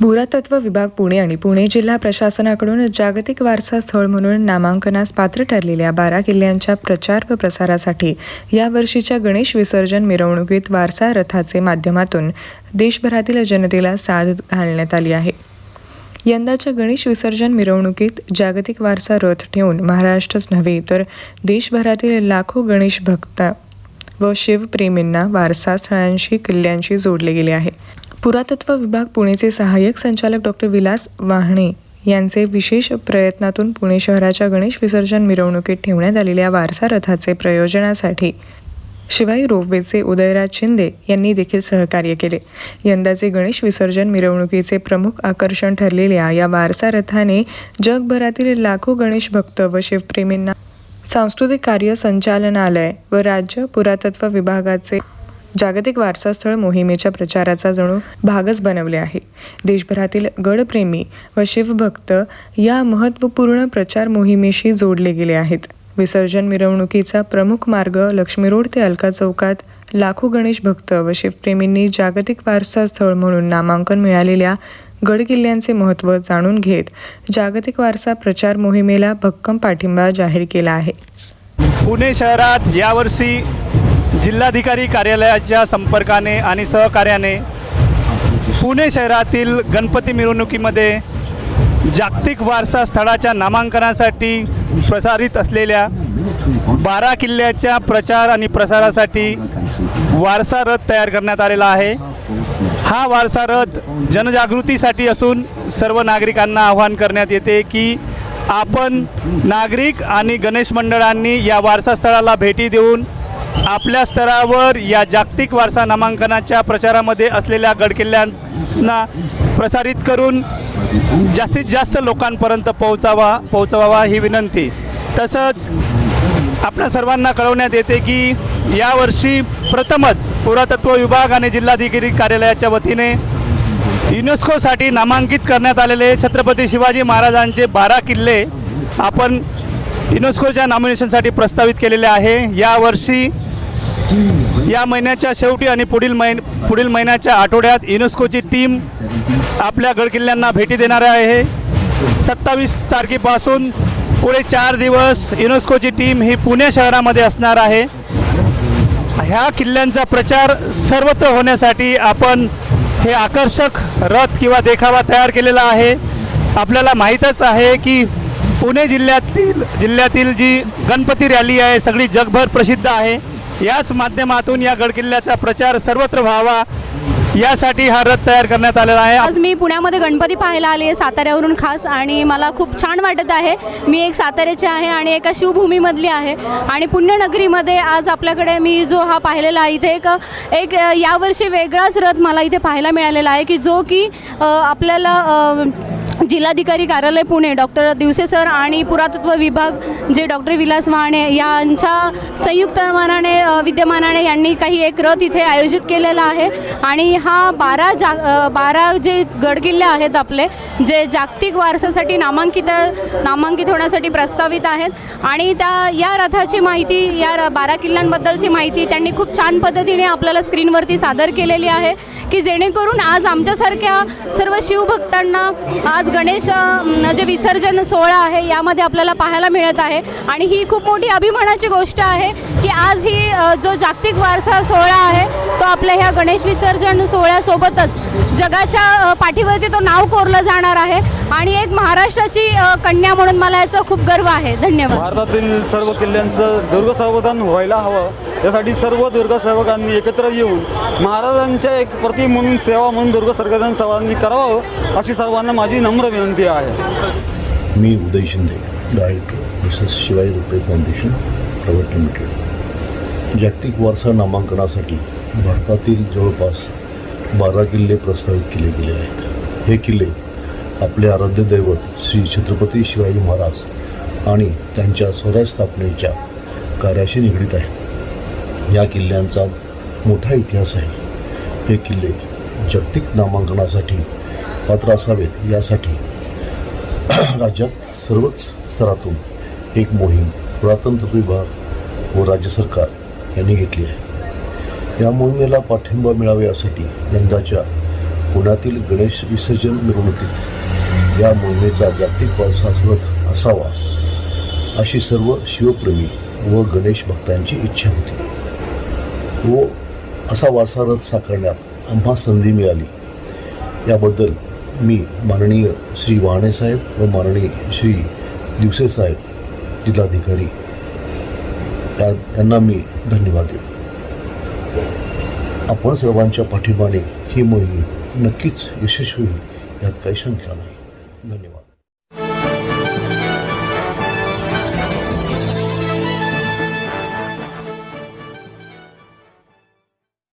पुरातत्व विभाग पुणे आणि पुणे जिल्हा प्रशासनाकडून जागतिक वारसा स्थळ म्हणून नामांकनास पात्र ठरलेल्या बारा किल्ल्यांच्या प्रचार व प्रसारासाठी या वर्षीच्या गणेश विसर्जन मिरवणुकीत वारसा रथाचे माध्यमातून देशभरातील जनतेला साथ घालण्यात आली आहे. यंदाच्या गणेश विसर्जन मिरवणुकीत जागतिक वारसा रथ ठेवून महाराष्ट्रच नव्हे तर देशभरातील लाखो गणेश भक्त व शिवप्रेमींना वारसा स्थळांशी किल्ल्यांशी जोडले गेले आहे. पुरातत्व विभाग पुणेचे सहाय्यक संचालक डॉक्टर विलास वाहणे यांचे विशेष प्रयत्नातून पुणे शहराच्या गणेश विसर्जन मिरवणुकीत ठेवण्यात आलेल्या वारसा रथाचे प्रयोजनासाठी शिवाय रोपवेचे उदयराज शिंदे यांनी देखील सहकार्य केले. यंदाचे गणेश विसर्जन मिरवणुकीचे प्रमुख आकर्षण ठरलेल्या या वारसा रथाने जगभरातील लाखो गणेश भक्त व शिवप्रेमींना सांस्कृतिक कार्य संचालनालय व राज्य पुरातत्व विभागाचे जागतिक वारसास्थळ मोहिमेच्या प्रचाराचा जणू भागच बनवले आहे. देशभरातील गडप्रेमी व शिवभक्त या महत्त्वपूर्ण प्रचार मोहिमेशी जोडले गेले आहेत. विसर्जन मिरवणुकीचा प्रमुख मार्ग लक्ष्मी रोड ते अलका चौकात लाखो गणेश भक्त व शिवप्रेमींनी जागतिक वारसा स्थळ म्हणून नामांकन मिळालेल्या गडकिल्ल्यांचे महत्त्व जाणून घेत जागतिक वारसा प्रचार मोहिमेला भक्कम पाठिंबा जाहीर केला आहे. पुणे शहरात यावर्षी जिल्हाधिकारी कार्यालयाच्या संपर्काने आणि सहकार्याने पुणे शहरातील गणपती मिरवणुकीमध्ये जागतिक वारसा स्थळाच्या नामांकनासाठी प्रसारित असलेल्या बारा किल्ल्याच्या प्रचार आणि प्रसारासाठी वारसा रथ तयार करण्यात आलेला आहे. हा वारसा रथ जनजागृतीसाठी असून सर्व नागरिकांना आवाहन करण्यात येते की आपण नागरिक आणि गणेश मंडळांनी या वारसास्थळाला भेटी देऊन आपल्या स्तरावर या जागतिक वारसा नामांकनाच्या प्रचारामध्ये असलेल्या गडकिल्ल्यांना प्रसारित करून जास्तीत जास्त लोकांपर्यंत पोहोचावा पोहोचवावा ही विनंती. तसंच आपल्या सर्वांना कळवण्यात येते की यावर्षी प्रथमच पुरातत्व विभाग आणि जिल्हाधिकारी कार्यालयाच्या वतीने युनेस्कोसाठी नामांकित करण्यात आलेले छत्रपती शिवाजी महाराजांचे बारा किल्ले आपण युनेस्कोच्या नॉमिनेशनसाठी प्रस्तावित केलेले आहे. यावर्षी या महिन्याच्या शेवटी आणि पुढील महिन पुढील महिन्याच्या आठवड्यात युनेस्कोची टीम आपल्या गडकिल्ल्यांना भेटी देणार आहे. सत्तावीस तारखेपासून पुढे चार दिवस युनेस्कोची टीम ही पुणे शहरामध्ये असणार आहे. ह्या किल्ल्यांचा प्रचार सर्वत्र होण्यासाठी आपण हे आकर्षक रथ किंवा देखावा तयार केलेला आहे. आपल्याला माहीतच आहे की पुणे जिल्ह्यातील जिल्ह्यातील जी गणपती रॅली आहे सगळी जगभर प्रसिद्ध आहे. याच माध्यमातून या गडकिल्ल्याचा प्रचार सर्वत्र व्हावा यासाठी हा रथ तयार करण्यात आलेला आहे. आज मी पुण्यामध्ये गणपती पाहायला आली आहे साताऱ्यावरून खास आणि मला खूप छान वाटत आहे. मी एक साताऱ्याची आहे आणि एका शिवभूमीमधली आहे आणि पुण्यनगरीमध्ये आज आपल्याकडे मी जो हा पाहिलेला आहे इथे एक एक यावर्षी वेगळाच रथ मला इथे पाहायला मिळालेला आहे की जो की आपल्याला जिल्हाधिकारी कार्यालय पुणे डॉक्टर दिवसे सर आणि पुरातत्व विभाग जे डॉक्टर विलास वाहणे यांच्या संयुक्त मानाने विद्यमानाने यांनी काही एक रथ इथे आयोजित केलेला आहे. आणि हा बारा जा बारा जे गडकिल्ले आहेत आपले जे जागतिक वारसासाठी नामांकित नामांकित होण्यासाठी प्रस्तावित आहेत. आणि त्या या रथाची माहिती या र- बारा किल्ल्यांबद्दलची माहिती त्यांनी खूप छान पद्धतीने आपल्याला स्क्रीनवरती सादर केलेली आहे की जेणेकरून आज आमच्यासारख्या सर्व शिवभक्तांना आज गणेश जे विसर्जन सोहळा आहे यामध्ये आपल्याला पाहायला मिळत आहे. आणि ही खूप मोठी अभिमानाची गोष्ट आहे की आज ही जो जागतिक वारसा सोहळा आहे तो आपल्या ह्या गणेश विसर्जन सोहळ्यासोबतच जगाच्या पाठीवरती तो नाव कोरलं जाणार आहे. आणि एक महाराष्ट्राची कन्या म्हणून मला याचा खूप गर्व आहे. धन्यवाद. भारतातील सर्व किल्ल्यांचं दुर्ग संवर्धन व्हायला हवं. यासाठी सर्व दुर्गसेवकांनी एकत्र येऊन महाराजांच्या एक प्रति म्हणून सेवा म्हणून दुर्ग संवर्धन सर्वांनी करावं अशी सर्वांना माझी नम्र विनंती आहे? मी Uday Shinde director Mrs Shivai Rupe foundation private limited जागतिक वारसा नामांकनासाठी भारतातील जवळपास बारा किल्ले प्रस्तावित केले गेले आहेत. हे किल्ले आपले आराध्य दैवत श्री छत्रपती शिवाजी महाराज आणि त्यांच्या स्वराज स्थापनेच्या कार्याशी निगडीत आहेत. या किल्ल्यांचा मोठा इतिहास आहे. हे किल्ले जागतिक नामांकनासाठी पात्र असावेत यासाठी राज्यात सर्वच स्तरातून एक मोहीम पुरातंत्र विभाग व राज्य सरकार यांनी घेतली आहे. या मोहिमेला पाठिंबा मिळावा यासाठी यंदाच्या पुण्यातील गणेश विसर्जन मिरवणुकीत या मोहिमेचा जागतिक वारसा असावा अशी सर्व शिवप्रेमी व गणेश भक्तांची इच्छा होती. व असा वारसा रथ साकारण्यात आम्हा संधी मिळाली. याबद्दल मी माननीय श्री वाणे साहेब व माननीय श्री दिवसे साहेब जिल्हाधिकारी या यांना मी धन्यवाद देतो. आपण सर्वांच्या पाठिंबाने ही मोहीम नक्कीच यशस्वी होईल यात काही शंका नाही. धन्यवाद.